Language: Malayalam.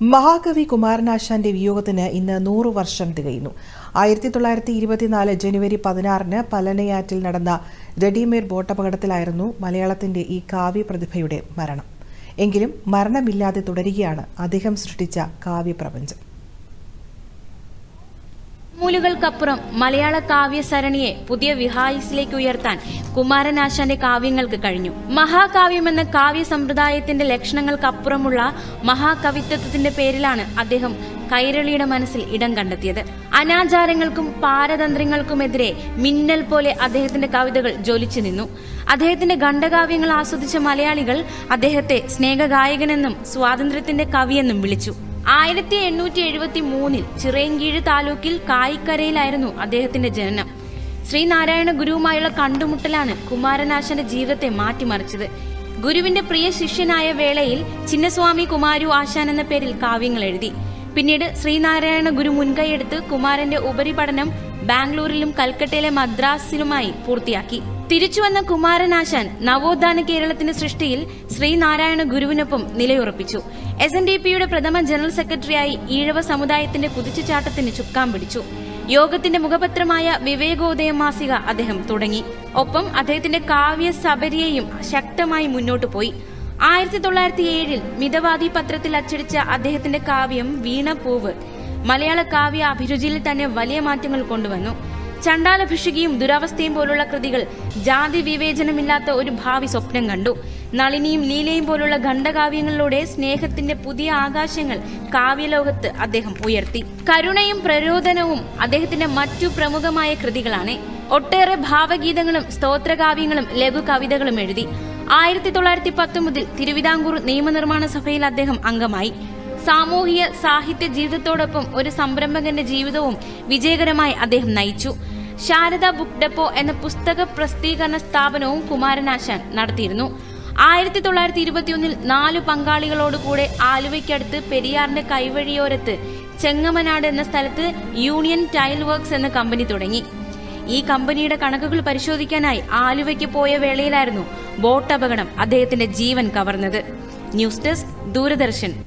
മഹാകവി കുമാരനാശാന്റെ വിയോഗത്തിന് ഇന്ന് നൂറു വർഷം തികയുന്നു. ആയിരത്തി തൊള്ളായിരത്തി ഇരുപത്തിനാല് ജനുവരി പതിനാറിന് പലനയാറ്റിൽ നടന്ന റെഡിമെയ്ഡ് ബോട്ടപകടത്തിലായിരുന്നു മലയാളത്തിന്റെ ഈ കാവ്യ പ്രതിഭയുടെ മരണം. എങ്കിലും മരണമില്ലാതെ തുടരുകയാണ് അദ്ദേഹം സൃഷ്ടിച്ച കാവ്യപ്രപഞ്ചം. നൂലുകൾക്കപ്പുറം മലയാള കാവ്യ സരണിയെ പുതിയ വിഹായിസിലേക്ക് ഉയർത്താൻ കുമാരനാശാന്റെ കാവ്യങ്ങൾക്ക് കഴിഞ്ഞു. മഹാകാവ്യം എന്ന കാവ്യ സമ്പ്രദായത്തിന്റെ ലക്ഷണങ്ങൾക്കപ്പുറമുള്ള മഹാകവിത്വത്തിന്റെ പേരിലാണ് അദ്ദേഹം കൈരളിയുടെ മനസ്സിൽ ഇടം കണ്ടെത്തിയത്. അനാചാരങ്ങൾക്കും പാരതന്ത്രങ്ങൾക്കുമെതിരെ മിന്നൽ പോലെ അദ്ദേഹത്തിന്റെ കവിതകൾ ജ്വലിച്ചു നിന്നു. അദ്ദേഹത്തിന്റെ ഖണ്ഡകാവ്യങ്ങൾ ആസ്വദിച്ച മലയാളികൾ അദ്ദേഹത്തെ സ്നേഹഗായകനെന്നും സ്വാതന്ത്ര്യത്തിന്റെ കവിയെന്നും വിളിച്ചു. ആയിരത്തി എണ്ണൂറ്റി എഴുപത്തി മൂന്നിൽ ചിറയൻകീഴ് താലൂക്കിൽ കായിക്കരയിലായിരുന്നു അദ്ദേഹത്തിന്റെ ജനനം. ശ്രീനാരായണ ഗുരുവുമായുള്ള കണ്ടുമുട്ടലാണ് കുമാരനാശന്റെ ജീവിതത്തെ മാറ്റിമറിച്ചത്. ഗുരുവിന്റെ പ്രിയ ശിഷ്യനായ വേളയിൽ ചിന്നസ്വാമി കുമാരു ആശാൻ എന്ന പേരിൽ കാവ്യങ്ങൾ എഴുതി. പിന്നീട് ശ്രീനാരായണ ഗുരു മുൻകൈയെടുത്ത് കുമാരന്റെ ഉപരിപഠനം ബാംഗ്ലൂരിലും കൽക്കട്ടയിലെ മദ്രാസിലുമായി പൂർത്തിയാക്കി. തിരിച്ചുവന്ന കുമാരനാശാൻ നവോത്ഥാന കേരളത്തിന്റെ സൃഷ്ടിയിൽ ശ്രീനാരായണ ഗുരുവിനൊപ്പം നിലയുറപ്പിച്ചു. എസ് എൻ ഡി പിയുടെ പ്രഥമ ജനറൽ സെക്രട്ടറിയായി ഈഴവ സമുദായത്തിന്റെ കുതിച്ചുചാട്ടത്തിന് ചുക്കാൻ പിടിച്ചു. യോഗത്തിന്റെ മുഖപത്രമായ വിവേകോദയ മാസിക അദ്ദേഹം തുടങ്ങി. ഒപ്പം അദ്ദേഹത്തിന്റെ കാവ്യ സബരിയെയും ശക്തമായി മുന്നോട്ടു പോയി. ആയിരത്തി തൊള്ളായിരത്തി ഏഴിൽ മിതവാദി പത്രത്തിൽ അച്ചടിച്ച അദ്ദേഹത്തിന്റെ കാവ്യം വീണപ്പൂവ് മലയാള കാവ്യ അഭിരുചിയിൽ തന്നെ വലിയ മാറ്റങ്ങൾ കൊണ്ടുവന്നു. ചണ്ടാലഭിഷുകിയും ദുരവസ്ഥയും പോലുള്ള കൃതികൾ ജാതി വിവേചനമില്ലാത്ത ഒരു ഭാവി സ്വപ്നം കണ്ടു. നളിനിയും ലീലയും പോലുള്ള ഖണ്ഡകാവ്യങ്ങളിലൂടെ സ്നേഹത്തിന്റെ പുതിയ ആകാശങ്ങൾ കാവ്യലോകത്ത് അദ്ദേഹം ഉയർത്തി. കരുണയും പ്രരോദനവും അദ്ദേഹത്തിന്റെ മറ്റു പ്രമുഖമായ കൃതികളാണ്. ഒട്ടേറെ ഭാവഗീതങ്ങളും സ്തോത്രകാവ്യങ്ങളും ലഘു കവിതകളും എഴുതി. ആയിരത്തി തൊള്ളായിരത്തി പത്ത് മുതൽ തിരുവിതാംകൂർ നിയമനിർമ്മാണ സഭയിൽ അദ്ദേഹം അംഗമായി. സാമൂഹിക സാഹിത്യ ജീവിതത്തോടൊപ്പം ഒരു സംരംഭകന്റെ ജീവിതവും വിജയകരമായി അദ്ദേഹം നയിച്ചു. ശാരദ ബുക്ക് ഡെപ്പോ എന്ന പുസ്തക പ്രസിദ്ധീകരണ സ്ഥാപനവും കുമാരനാശാൻ നടത്തിയിരുന്നു. ആയിരത്തി തൊള്ളായിരത്തി ഇരുപത്തിയൊന്നിൽ നാലു പങ്കാളികളോടുകൂടെ ആലുവയ്ക്കടുത്ത് പെരിയാറിന്റെ കൈവഴിയോരത്ത് ചെങ്ങമനാട് എന്ന സ്ഥലത്ത് യൂണിയൻ ടൈൽ വർക്ക്സ് എന്ന കമ്പനി തുടങ്ങി. ഈ കമ്പനിയുടെ കണക്കുകൾ പരിശോധിക്കാനായി ആലുവയ്ക്ക് പോയ വേളയിലായിരുന്നു ബോട്ട് അപകടം അദ്ദേഹത്തിന്റെ ജീവൻ കവർന്നത്. News desk Doordarshan.